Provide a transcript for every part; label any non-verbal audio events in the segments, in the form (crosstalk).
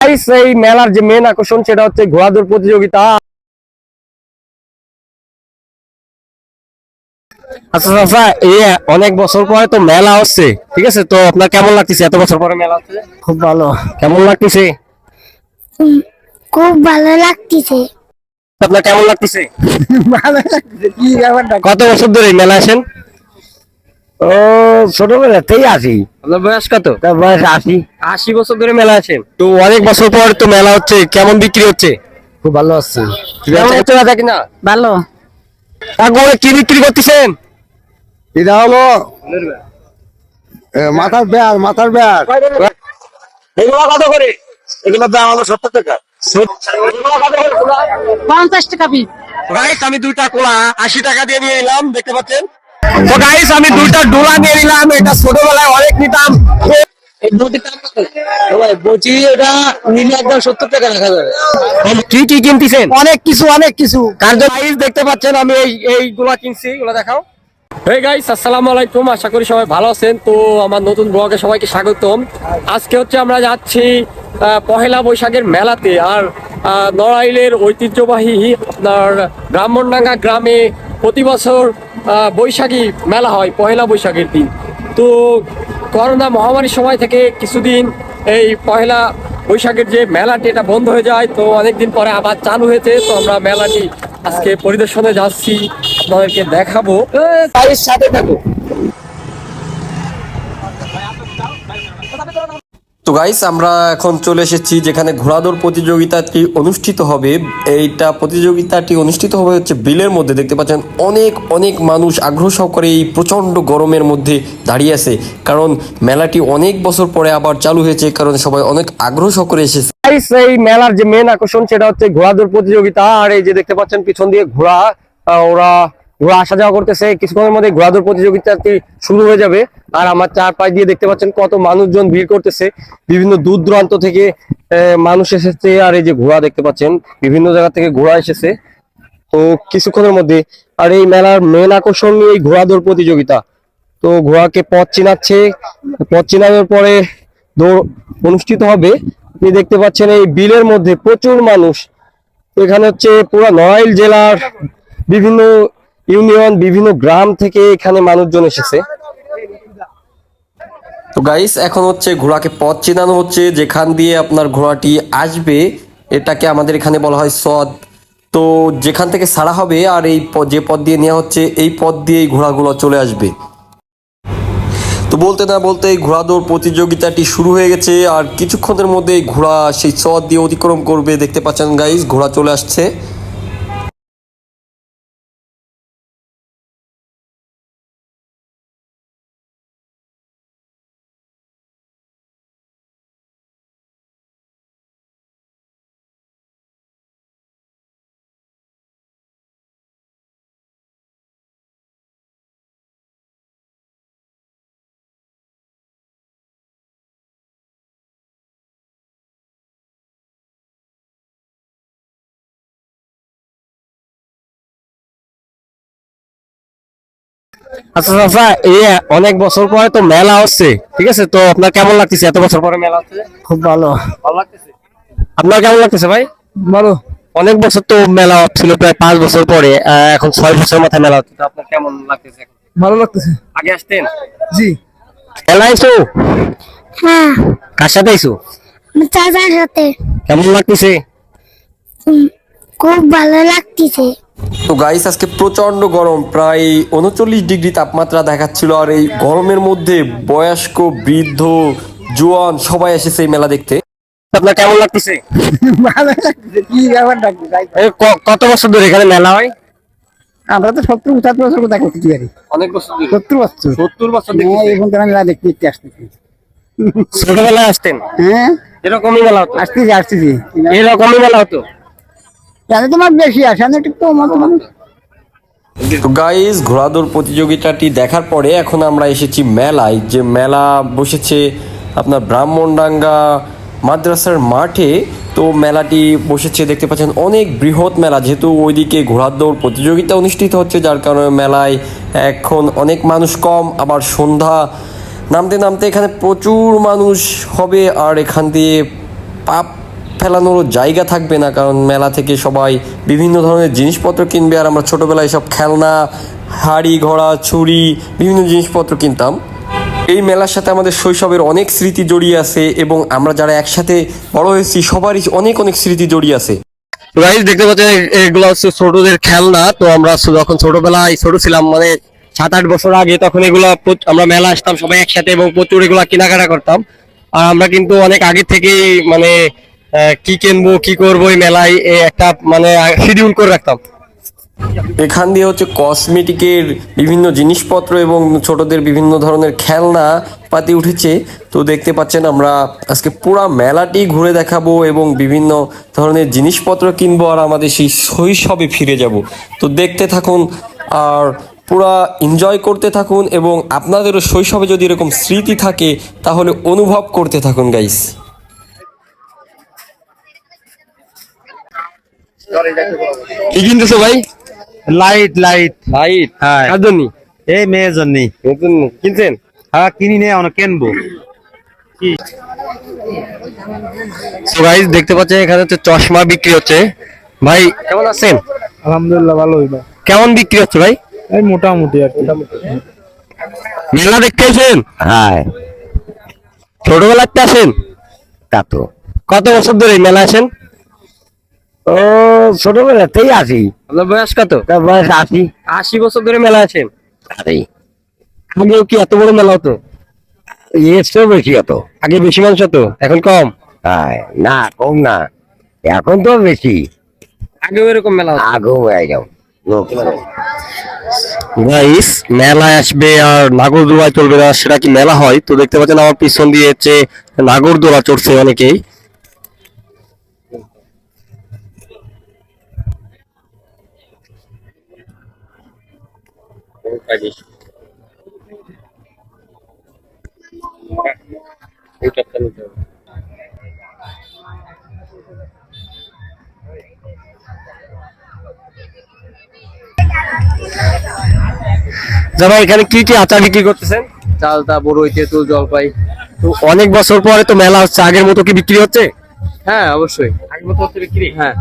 এই মেলার যে মেন আকর্ষণ সেটা হচ্ছে ঘোড়াদৌড় প্রতিযোগিতা। আচ্ছা চাচা এই অনেক বছর পরে তো মেলা হচ্ছে ঠিক আছে? তো আপনার কেমন লাগতেছে এত বছর পরে মেলা হচ্ছে? খুব ভালো। কেমন লাগতেছে? খুব ভালো লাগতেছে। আপনার কেমন লাগতেছে? (laughs) ভালো লাগছে কি ব্যাপারটা? কত বছর ধরে মেলা আসেন ও ছোটবেলাতেই আসি। আপনার বয়স কত? তার বয়স আসি আশি বছর ধরে মেলা আসেন তো অনেক বছর পর তো মেলা হচ্ছে কেমন বিক্রি হচ্ছে? খুব ভালো আসছে কেমন হচ্ছে কিনা? ভালো। কাকু কি বিক্রি করতেছেন? এটা হলো মাথার ব্যাগ মাথার ব্যাগ এগুলো কত করে? এগুলো দাম হলো সত্তর টাকা? পঞ্চাশ টাকা পিস আমি দুইটা কোলা আশি টাকা দিয়ে নিয়ে এলাম দেখতে পাচ্ছেন? তো গাইস আমি দুইটা ডোলা নিয়ে নিলাম এটা ছোটবেলায় অনেক নিতাম। বলছি এটা নিলে একদম সত্তর টাকা রাখা যাবে। কি কি কিনতেছেন? অনেক কিছু অনেক কিছু। দেখতে পাচ্ছেন আমি এইগুলা কিনছি এগুলো দেখাও। হেই গাইস আসসালামু আলাইকুম আশা করি সবাই ভালো আছেন। তো আমার নতুন ব্লগে সবাইকে স্বাগতম। আজকে হচ্ছে আমরা যাচ্ছি আহ, পহেলা বৈশাখের মেলাতে। আর আহ, নড়াইলের ঐতিহ্যবাহী আপনার ব্রাহ্মণডাঙ্গা গ্রামে প্রতি বছর বৈশাখী মেলা হয়, পহেলা বৈশাখের দিন। তো করোনা মহামারীর সময় থেকে কিছুদিন এই পহেলা বৈশাখের যে মেলাটি, এটা বন্ধ হয়ে যায়। তো অনেকদিন পরে আবার চালু হয়েছে। তো আমরা মেলাটি আজকে পরিদর্শনে যাচ্ছি। আপনাদেরকে দেখাবো। সাথে থাকো। তো গাইস আমরা এখন চলে এসেছি যেখানে ঘোড়াদৌড় প্রতিযোগিতাটি অনুষ্ঠিত হবে। এইটা প্রতিযোগিতাটি অনুষ্ঠিত হবে হচ্ছে বিলের মধ্যে। দেখতে পাচ্ছেন, অনেক অনেক মানুষ আগ্রহ সহকারে এই প্রচণ্ড গরমের মধ্যে দাঁড়িয়ে আছে। কারণ মেলাটি অনেক বছর পরে আবার চালু হয়েছে, কারণ সবাই অনেক আগ্রহ সহকারে এসেছে। গাইস এই মেলার যে মেন আকর্ষণ, সেটা হচ্ছে ঘোড়াদৌড় প্রতিযোগিতা। আর এই যে দেখতে পাচ্ছেন, পিছন দিয়ে ঘোড়া ওরা ঘোড়া আসা যাওয়া করতেছে, কিছুক্ষণের মধ্যে ঘোড়াদৌড় প্রতিযোগিতাটি শুরু হয়ে যাবে। আর আমার চারপাশ দিয়ে দেখতে পাচ্ছেন কত মানুষজন ভিড় করতেছে। বিভিন্ন দূর দূরান্ত থেকে মানুষ এসেছে। আর এই যে ঘোড়া দেখতে পাচ্ছেন, বিভিন্ন জায়গা থেকে ঘোড়া এসেছে। তো কিছুক্ষণের মধ্যে, আর এই মেলার মেন আকর্ষণ এই ঘোড়াদৌড় প্রতিযোগিতা। তো ঘোড়াকে পথ চিনাচ্ছে, পথ চিনানোর পরে দৌড় অনুষ্ঠিত হবে। আপনি দেখতে পাচ্ছেন এই বিলের মধ্যে প্রচুর মানুষ। এখানে হচ্ছে পুরো নড়াইল জেলার বিভিন্ন ইউনিয়ন, বিভিন্ন গ্রাম থেকে এখানে মানুষজন এসেছে। তো গাইস এখন হচ্ছে ঘোড়াকে পথ চেনানো হচ্ছে। যেখান দিয়ে আপনার ঘোড়াটি আসবে, এটাকে আমাদের এখানে বলা হয় সদ। তো যেখান থেকে ছাড়া হবে, আর এই যে পথ দিয়ে নেওয়া হচ্ছে, এই পথ দিয়ে এই ঘোড়াগুলো চলে আসবে। তো বলতে না বলতে এই ঘোড়া দৌড় প্রতিযোগিতাটি শুরু হয়ে গেছে, আর কিছুক্ষণের মধ্যে এই ঘোড়া সেই সদ দিয়ে অতিক্রম করবে। দেখতে পাচ্ছেন গাইস ঘোড়া চলে আসছে। আচ্ছা চাচা এই অনেক বছর পরে তো মেলা হচ্ছে ঠিক আছে? তো আপনার কেমন লাগতেছে? এত বছর পরে মেলা হচ্ছে? খুব ভালো। ভালো লাগতেছে? আপনার কেমন লাগতেছে ভাই? ভালো। অনেক বছর তো মেলা ছিল প্রায় পাঁচ বছর পরে এখন ছয় বছর মাথায় মেলা হচ্ছে আপনার কেমন লাগতেছে ভালো লাগতেছে। আগে আসতেন? জি। মেলা আইসো হ্যাঁ। কার সাথে আইসো চাচার সাথে। কেমন লাগতেছে? খুব ভালো লাগতেছে। তো গাইস আজকে প্রচণ্ড গরম প্রায় উনচল্লিশ ডিগ্রি তাপমাত্রা দেখাচ্ছিল আর এই গরমের মধ্যে বয়স্ক বৃদ্ধ জোয়ান সবাই এসেছে এই মেলা দেখতে। আপনার কেমন লাগতেছে? কত বছর ধরে এখানে মেলা হয়? আমরা তো সত্তর পঁচাত্তর বছর কোথায় করতে পারি অনেক বছর সত্তর বছর। সত্তর বছর হ্যাঁ এখন তো আমি দেখতে দেখতে আসতেছি। ছোটবেলায় আসতেন? হ্যাঁ? এরকমই মেলা হতো। আসতেছি আসতেছি। এরকমই মেলা হতো? জানে তোমার বেশি আসে আমি একটু কম হতো তো গাইস ঘোড়াদৌড় প্রতিযোগিতাটি দেখার পরে এখন আমরা এসেছি মেলায় যে মেলা বসেছে আপনার ব্রাহ্মণডাঙ্গা মাদ্রাসার মাঠে। তো মেলাটি বসেছে দেখতে পাচ্ছেন অনেক বৃহৎ মেলা যেহেতু ওইদিকে ঘোড়ার দৌড় প্রতিযোগিতা অনুষ্ঠিত হচ্ছে যার কারণে মেলায় এখন অনেক মানুষ কম আবার সন্ধ্যা নামতে নামতে এখানে প্রচুর মানুষ হবে আর এখান দিয়ে পাপ ফেলানোর জায়গা থাকবে না, কারণ মেলা থেকে সবাই বিভিন্ন ধরনের জিনিসপত্র কিনবে, আর আমরা ছোটোবেলায় সব খেলনা, হাড়ি, ঘোড়া, ছুরি, বিভিন্ন জিনিসপত্র কিনতাম। এই মেলার সাথে আমাদের শৈশবের অনেক স্মৃতি জড়িয়ে আছে, এবং আমরা যারা একসাথে বড় হয়েছি, সবারই অনেক অনেক স্মৃতি জড়িয়ে আছে। গাইস দেখতে পাচ্ছেন এগুলো হচ্ছে ছোটদের খেলনা। তো আমরা যখন ছোটবেলায় ছোট ছিলাম মানে সাত আট বছর আগে, তখন এগুলো আমরা মেলা আসতাম সবাই একসাথে, এবং প্রচুর এগুলা কেনাকাটা করতাম। আর আমরা কিন্তু অনেক আগে থেকেই মানে কি কিনবো, কি করব এই মেলায়? একটা মানে শিডিউল করে রাখতাম। এখান দিয়ে হচ্ছে কসমেটিকের বিভিন্ন জিনিসপত্র এবং ছোটদের বিভিন্ন ধরনের খেলনা পাতি উঠেছে। তো দেখতে পাচ্ছেন আমরা আজকে পুরা মেলাটি ঘুরে দেখাবো এবং বিভিন্ন ধরনের জিনিসপত্র কিনবো আর আমাদের সেই শৈশবে ফিরে যাব। তো দেখতে থাকুন আর পুরা এনজয় করতে থাকুন এবং আপনাদেরও শৈশবে যদি এরকম স্মৃতি থাকে, তাহলে অনুভব করতে থাকুন গাইস কি কিনতেছো ভাই? Light light. লাইট? হ্যাঁ। কার জন্য? এই মেয়ের জন্য। কিনছেন? হ্যাঁ কিনি নে অনেক কিনবো। তো গাইস দেখতে পাচ্ছেন এখানে হচ্ছে চশমা বিক্রি হচ্ছে। ভাই কেমন আছেন? আলহামদুলিল্লাহ ভালোই না কেমন বিক্রি হচ্ছে ভাই? এই মোটামুটি আর কি। মেলা দেখতে আসেন? হ্যাঁ। ছোটবেলাতে আসেন? তা তো। কত বছর ধরে মেলা আসেন? ও ছোটবেলাতেই আসি। আপনার বয়স কত? তার বয়স আসি আশি বছর ধরে মেলা আছেন? আরে আগেও কি এত বড় মেলা হতো? এসছেও বেশি হতো। আগে বেশি মানুষ হতো এখন কম? না কম না। এখন তো বেশি। আগেও এরকম মেলা হতো? আগেও হয়ে যাও। লোক গাইস মেলায় আসবে আর নাগরদোলায় চলবে না সেটা কি মেলা হয়? তো দেখতে পাচ্ছেন আমার পিছন দিয়ে হচ্ছে নাগরদোলা চড়ছে অনেকেই। যারা এখানে কি কি আচার বিক্রি করতেছেন? চালতা বড়ই তেঁতুল জলপাই। তো অনেক বছর পরে তো মেলা হচ্ছে আগের মতো কি বিক্রি হচ্ছে? হ্যাঁ অবশ্যই। আগের মতো হচ্ছে বিক্রি? হ্যাঁ।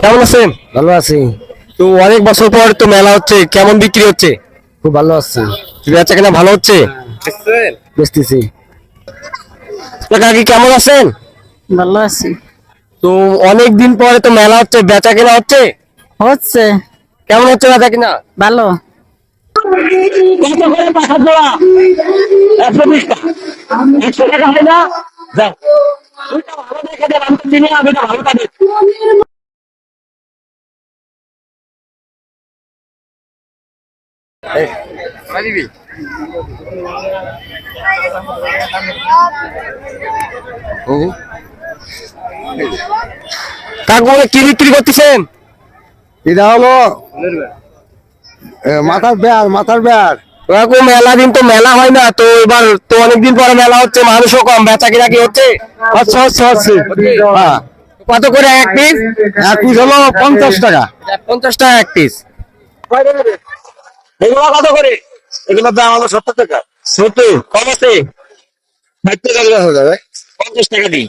কেমন আছেন? ভালো আছি। তো অনেক বছর পর তো মেলা হচ্ছে কেমন বিক্রি হচ্ছে? খুব ভালো আছি বেচা কেনা ভালো হচ্ছে? বেচতেছি। কাকি কেমন আছেন? ভালো আছি। তো অনেক দিন পরে তো মেলা হচ্ছে বেচা কেনা হচ্ছে? হচ্ছে। কেমন হচ্ছে বেচা কেনা? ভালো। কাকু কি বিক্রি করতেছেন? এটা হলো মাথার বেয়ার মাথার বেয়ার কাকু মেলা দিন তো মেলা হয় না তো এবার তো অনেকদিন পরে মেলা হচ্ছে মানুষও কম বেচা কিনা কি হচ্ছে? হচ্ছে হচ্ছে হচ্ছে হ্যাঁ। কত করে এক পিস এক পিস হলো পঞ্চাশ টাকা। পঞ্চাশ টাকা এক পিস এগুলো কত করে? এগুলোর দাম হলো সত্তর টাকা। সত্তর? কম আছে? ষাট টাকা যাবে। পঞ্চাশ টাকা দিই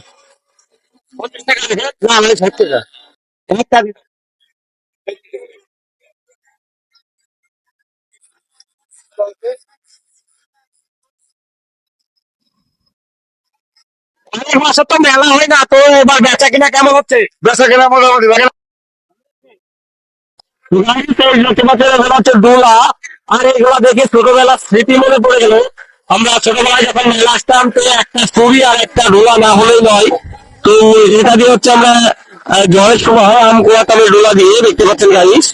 পঞ্চাশ টাকা? না মানে ষাট টাকা। তো মেলা হয় না তো এবার বেচা কিনা কেমন হচ্ছে? বেচা কেনা মোটামুটি গাড়ি তো দেখতে আর এইগুলা দেখে ছোটবেলার স্মৃতি মনে পড়ে গেল। আমরা ছোটবেলায় যখন মেলা আসতাম তো একটা ছবি আর একটা ডোলা না হলেই নয়। তো এটা দিয়ে হচ্ছে আমরা ঝড়ের সময় আম কুয়াতাম এই ডোলা দিয়ে দেখতে পাচ্ছেন গাইস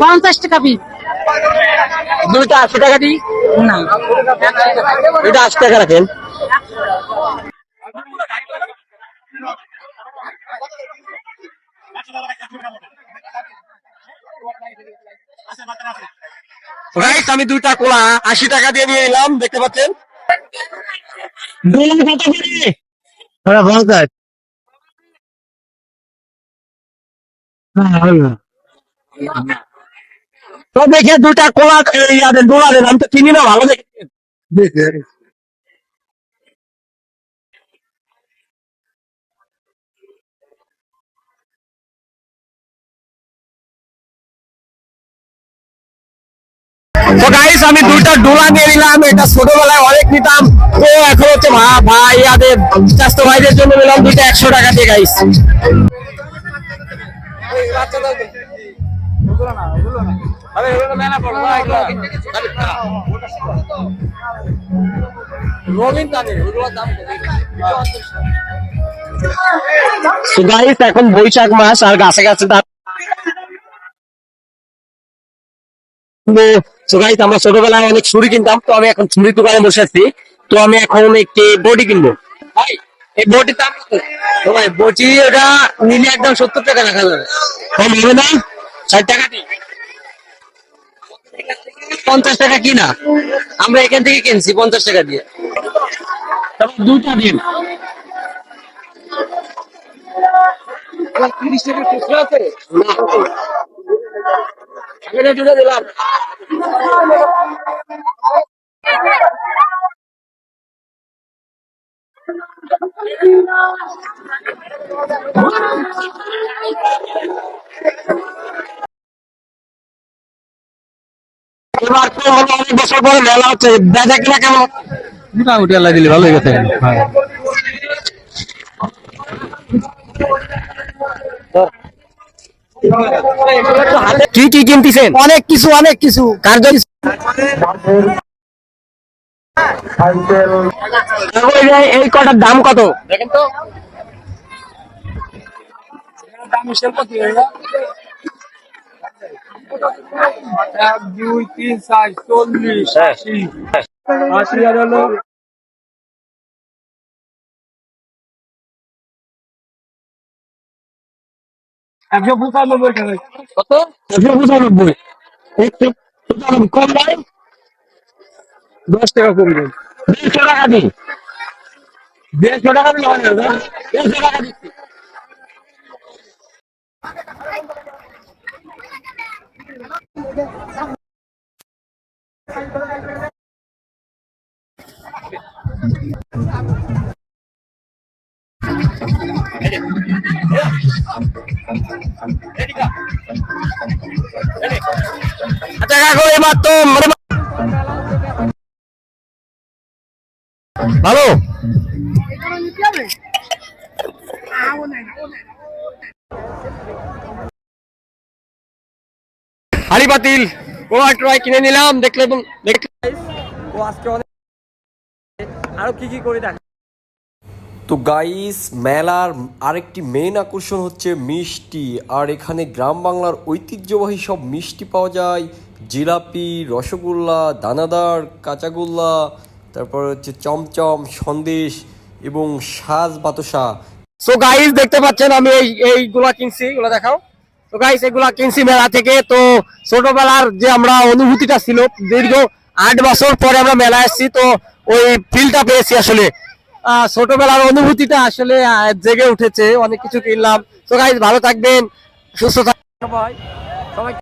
পঞ্চাশ টাকা পিস দুইটা আশি টাকা দিই না। দুইটা আশি টাকা রাখেন। Guys, আমি দুইটা কোলা আশি টাকা দিয়ে নিয়ে এলাম দেখতে পাচ্ছেন? দুই কত করে তো দেখে দুইটা কোলা দেন ডোলা দেন আমি তো চিনি না ভালো দেখে। তো গাইস আমি দুইটা ডোলা নিয়ে নিলাম, এটা ছোটবেলায় অনেক নিতাম। তো এখন হচ্ছে ভাই, ইয়াদের স্বাস্থ্য ভাইদের জন্য নিলাম দুইটা একশো টাকা দিয়ে গাইস এখন বৈশাখ মাস, আর গাছে গাছে তো আমরা ছোটবেলায় অনেক ছুরি কিনতাম তো আমি এখন ছুরি দোকানে বসে আছি। তো আমি এখন একটি বডি কিনবো। ভাই এই বডির দাম ভাই বটি ওটা নিলে একদম সত্তর টাকা রাখা যাবে। কম হবে না? ষাট টাকা দিই পঞ্চাশ টাকা কিনা? আমরা এখান থেকে কিনছি পঞ্চাশ টাকা দিয়ে। তারপর দুটা দিন। তিরিশ টাকা খুচরা আছে? আমি দুটো দিলাম। এবার তো হলো অনেক বছর পরে মেলা হচ্ছে। বেচা কিনা কেমন? মোটামুটি আল্লাহ দিলে ভালো হয়ে। গেছে কি কি কিনতেছেন? অনেক কিছু অনেক কিছু। এই কটার দাম কত? দেখেন তো এক দুই তিন চার চল্লিশ আশি। আশি আর একশো পঁচানব্বই টাকা কত? একশো পঁচানব্বই। একশো পঁচানব্বই কম নাই। দশ টাকা কম দেন দেড়শো টাকা দিন। দেড়শো টাকা দিলে হয় না? দেড়শো টাকা দিচ্ছি। আচ্ছা কাকু এবার ভালো? হাড়ি পাতিল ও একটু কিনে নিলাম দেখলে ও আজকে অনেক আরও কি কি করে দেখ তো গাইস মেলার আরেকটি মেন আকর্ষণ হচ্ছে মিষ্টি। আর এখানে গ্রাম বাংলার ঐতিহ্যবাহী সব মিষ্টি পাওয়া যায়। জিলাপি, রসগোল্লা, দানাদার, কাঁচাগোল্লা, তারপর হচ্ছে চমচম, সন্দেশ এবং সাজ বাতাসা। সো গাইস দেখতে পাচ্ছেন আমি এই, এইগুলা কিনছি, এগুলা দেখাও। তো গাইস এগুলা কিনছি মেলা থেকে। তো ছোটবেলার যে আমরা অনুভূতিটা ছিল, দীর্ঘ আট বছর পরে আমরা মেলা এসেছি, তো ওই ফিলটা পেয়েছি আসলে। ছোটবেলার অনুভূতিটা আসলে জেগে উঠেছে। অনেক কিছু কিনলাম। তো গাইজ ভালো থাকবেন, সুস্থ থাকবেন। সবাই